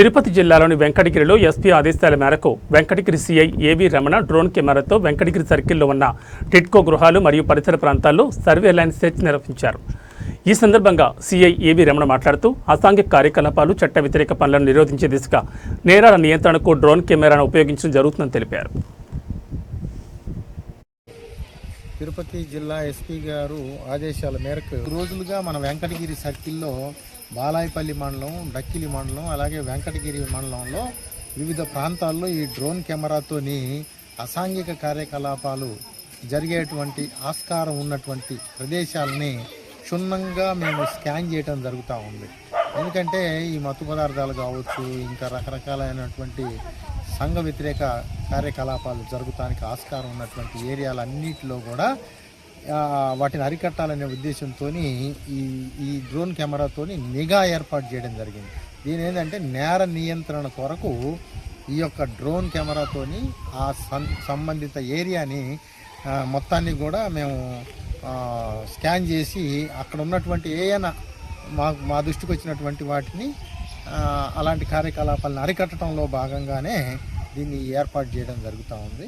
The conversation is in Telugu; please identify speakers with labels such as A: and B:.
A: తిరుపతి జిల్లాలోని వెంకటగిరిలో ఎస్పీ ఆదేశాల మేరకు వెంకటగిరి సీఐ ఏవి రమణ డ్రోన్ కెమెరాతో వెంకటగిరి సర్కిల్లో ఉన్న టిట్కో గృహాలు మరియు పరిసర ప్రాంతాల్లో సర్వేలైన్స్ సెర్చ్ నిర్వహించారు. ఈ సందర్భంగా సీఐ ఏవి రమణ మాట్లాడుతూ అసాంఘిక కార్యకలాపాలు చట్ట వ్యతిరేక పనులను నిరోధించే దిశగా నేరాల నియంత్రణకు డ్రోన్ కెమెరాను ఉపయోగించడం జరుగుతుందని తెలిపారు.
B: తిరుపతి జిల్లా ఎస్పీ గారు ఆదేశాల మేరకు రోజులుగా మన వెంకటగిరి సర్కిల్లో బాలాయపల్లి మండలం డక్కిలి మండలం అలాగే వెంకటగిరి మండలంలో వివిధ ప్రాంతాల్లో ఈ డ్రోన్ కెమెరాతోని అసాంఘిక కార్యకలాపాలు జరిగేటువంటి ఆస్కారం ఉన్నటువంటి ప్రదేశాలని క్షుణ్ణంగా మేము స్కాన్ చేయడం జరుగుతూ ఉంది. ఎందుకంటే ఈ మత్తు పదార్థాలు కావచ్చు ఇంకా రకరకాలైనటువంటి సంఘ వ్యతిరేక కార్యకలాపాలు జరుగుతానికి ఆస్కారం ఉన్నటువంటి ఏరియాలన్నిటిలో కూడా వాటిని అరికట్టాలనే ఉద్దేశంతో ఈ ఈ డ్రోన్ కెమెరాతోని నిఘా ఏర్పాటు చేయడం జరిగింది. దీని ఏంటంటే నేర నియంత్రణ కొరకు ఈ యొక్క డ్రోన్ కెమెరాతోని ఆ సంబంధిత ఏరియాని మొత్తాన్ని కూడా మేము స్కాన్ చేసి అక్కడ ఉన్నటువంటి ఏయైనా మా మా దృష్టికి వచ్చినటువంటి వాటిని అలాంటి కార్యకలాపాలను అరికట్టడంలో భాగంగానే దీన్ని ఏర్పాటు చేయడం జరుగుతూ ఉంది.